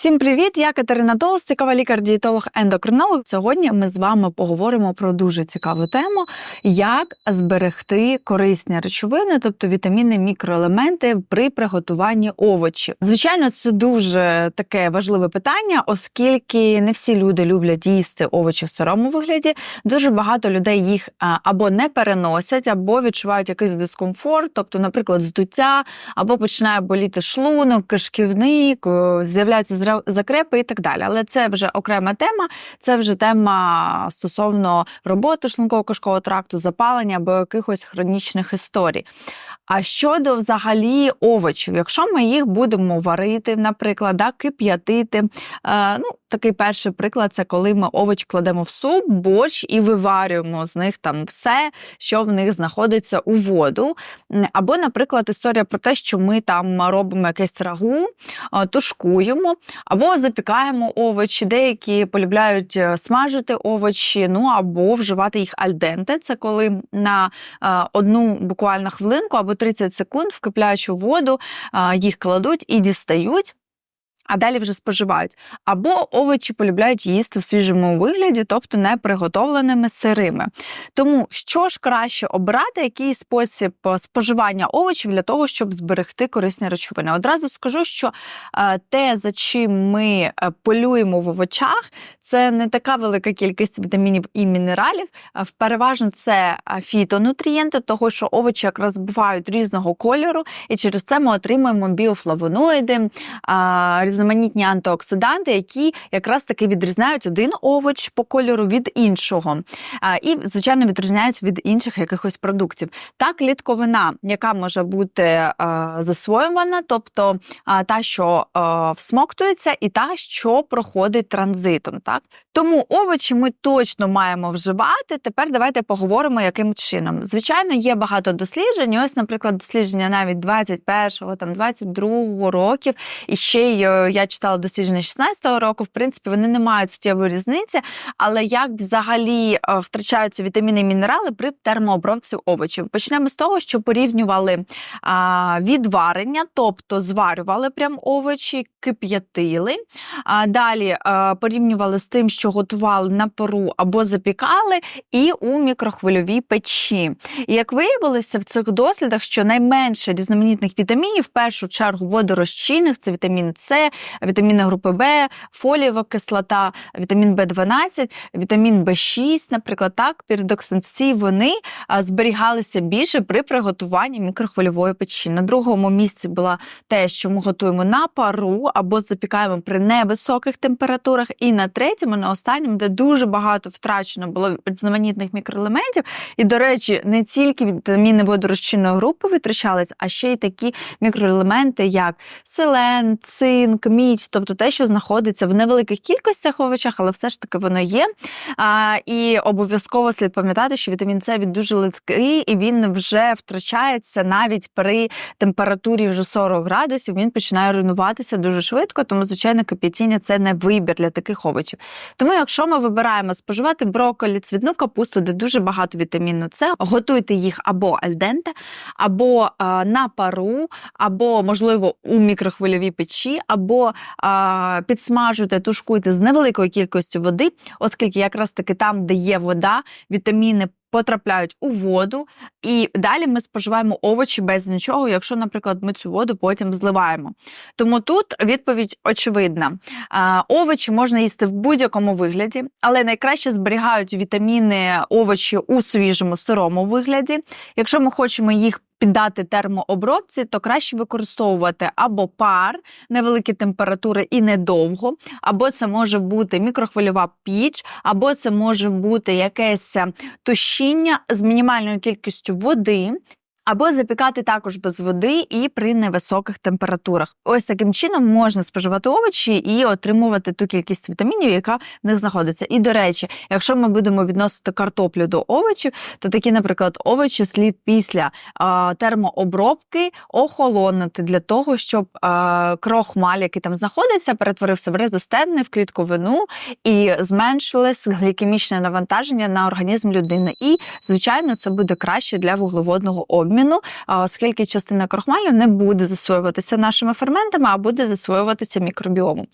Всім привіт! Я Катерина Толстикова, лікар-дієтолог ендокринолог. Сьогодні ми з вами поговоримо про дуже цікаву тему: як зберегти корисні речовини, тобто вітаміни, мікроелементи при приготуванні овочів. Звичайно, це дуже таке важливе питання, оскільки не всі люди люблять їсти овочі в сирому вигляді. Дуже багато людей їх або не переносять, або відчувають якийсь дискомфорт, тобто, наприклад, здуття, або починає боліти шлунок, кишківник, з'являються зра- закрепи і так далі. Але це вже окрема тема. Це вже тема стосовно роботи шлунково-кишкового тракту, запалення або якихось хронічних історій. А щодо взагалі овочів, якщо ми їх будемо варити, наприклад, да, кип'ятити, е, ну, такий перший приклад це коли ми овоч кладемо в суп, борщ і виварюємо з них там все, що в них знаходиться у воду. Або, наприклад, історія про те, що ми там робимо якесь рагу, тушкуємо, або запікаємо овочі. Деякі полюбляють е, смажити овочі, ну або вживати їх альденте. Це коли на е, одну буквально хвилинку або 30 секунд в киплячу воду е, їх кладуть і дістають. А далі вже споживають. Або овочі полюбляють їсти в свіжому вигляді, тобто не приготовленими сирими. Тому що ж краще обрати, який спосіб е, споживання овочів для того, щоб зберегти корисні речовини. Одразу скажу, що е, те, за чим ми е, полюємо в овочах, це не така велика кількість вітамінів і мінералів. Переважно це фітонутрієнти, того що овочі якраз бувають різного кольору, і через це ми отримуємо біофлавоноїди, а, різноманітні антиоксиданти, які якраз таки відрізняють один овоч по кольору від іншого. І, звичайно, відрізняються від інших якихось продуктів. Та клітковина, яка може бути е, засвоювана, тобто та, що е, всмоктується, і та, що проходить транзитом. Так? Тому овочі ми точно маємо вживати. Тепер давайте поговоримо, яким чином. Звичайно, є багато досліджень. Ось, наприклад, дослідження навіть 21-го, там 22-го років. І ще й е, я читала дослідження 16-го року. В принципі, вони не мають суттєвої різниці, але як взагалі е, втрачаються вітаміни і мінерали при термообробці овочів? Почнемо з того, що порівнювали а, відварення, тобто зварювали прям овочі, кип'ятили. А, далі а, порівнювали з тим, що готували на пару або запікали, і у мікрохвильовій печі. І як виявилося в цих дослідах, що найменше різноманітних вітамінів, в першу чергу водорозчинних, це вітамін С, вітаміни групи Б, фолієва кислота, вітамін В12, вітамін В6, наприклад, так, піридоксин, всі вони зберігалися більше при приготуванні мікрохвильової печі. На другому місці була те, що ми готуємо на пару або запікаємо при невисоких температурах. І на третьому, на останньому, де дуже багато втрачено було різноманітних мікроелементів. І, до речі, не тільки вітаміни водорозчинної групи витрачались, а ще й такі мікроелементи, як селен, цинк, мідь, тобто те, що знаходиться в невеликих кількостях в овочах, але все ж таки воно є. А, і обов'язково слід пам'ятати, що вітамін С він дуже литкий, і він вже втрачається навіть при температурі вже 40 градусів. Він починає руйнуватися дуже швидко, тому звичайно кип'ятіння це не вибір для таких овочів. Тому, якщо ми вибираємо споживати брокколі, цвітну капусту, де дуже багато вітаміну С, готуйте їх або альденте, або а, на пару, або можливо у мікрохвильовій печі, або а, підсмажуйте, тушкуйте з невеликою кількістю води, оскільки якраз таки там, де є вода, вітаміни. Потрапляють у воду, і далі ми споживаємо овочі без нічого, якщо, наприклад, ми цю воду потім зливаємо. Тому тут відповідь очевидна: овочі можна їсти в будь-якому вигляді, але найкраще зберігають вітаміни овочі у свіжому сирому вигляді. Якщо ми хочемо їх піддати термообробці, то краще використовувати або пар, невеликі температури і недовго, або це може бути мікрохвильова піч, або це може бути якесь е, тушіння з мінімальною кількістю води. Або запікати також без води і при невисоких температурах. Ось таким чином можна споживати овочі і отримувати ту кількість вітамінів, яка в них знаходиться. І до речі, якщо ми будемо відносити картоплю до овочів, то такі, наприклад, овочі слід після а, термообробки охолонути для того, щоб а, крохмаль, який там знаходиться, перетворився в резистентний, в клітковину і зменшилось глікемічне навантаження на організм людини. І, звичайно, це буде краще для вуглеводного обміну обміну, оскільки частина крохмалю не буде засвоюватися нашими ферментами, а буде засвоюватися мікробіомом.